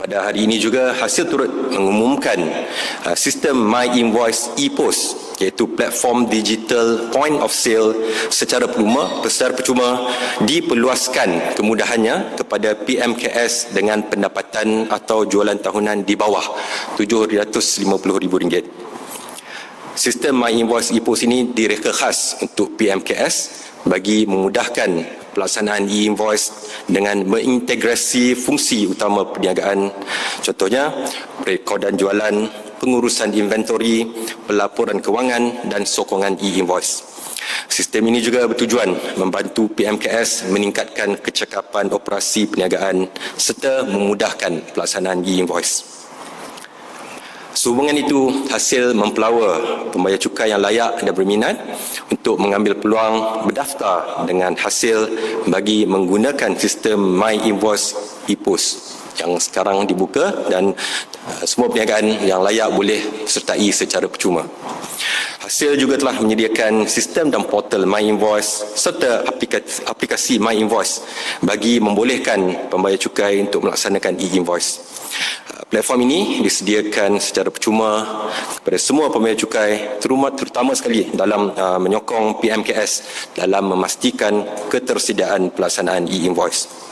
Pada hari ini juga hasil turut mengumumkan uh, sistem My Invoice e-Post iaitu platform digital point of sale secara percuma, secara percuma diperluaskan kemudahannya kepada PMKS dengan pendapatan atau jualan tahunan di bawah RM750,000. Sistem My Invoice e-Post ini direka khas untuk PMKS bagi memudahkan pelaksanaan e-invoice dengan mengintegrasi fungsi utama perniagaan contohnya rekodan jualan, pengurusan inventory, pelaporan kewangan dan sokongan e-invoice. Sistem ini juga bertujuan membantu PMKS meningkatkan kecekapan operasi perniagaan serta memudahkan pelaksanaan e-invoice. Sehubungan itu, hasil mempelawa pembayar cukai yang layak dan berminat untuk mengambil peluang berdaftar dengan hasil bagi menggunakan sistem My Invoice e-Post yang sekarang dibuka dan uh, semua perniagaan yang layak boleh sertai secara percuma. Hasil juga telah menyediakan sistem dan portal My Invoice serta aplikasi, My Invoice bagi membolehkan pembayar cukai untuk melaksanakan e-invoice. Platform ini disediakan secara percuma kepada semua pembayar cukai terutama sekali dalam uh, menyokong PMKS dalam memastikan ketersediaan pelaksanaan e-invoice.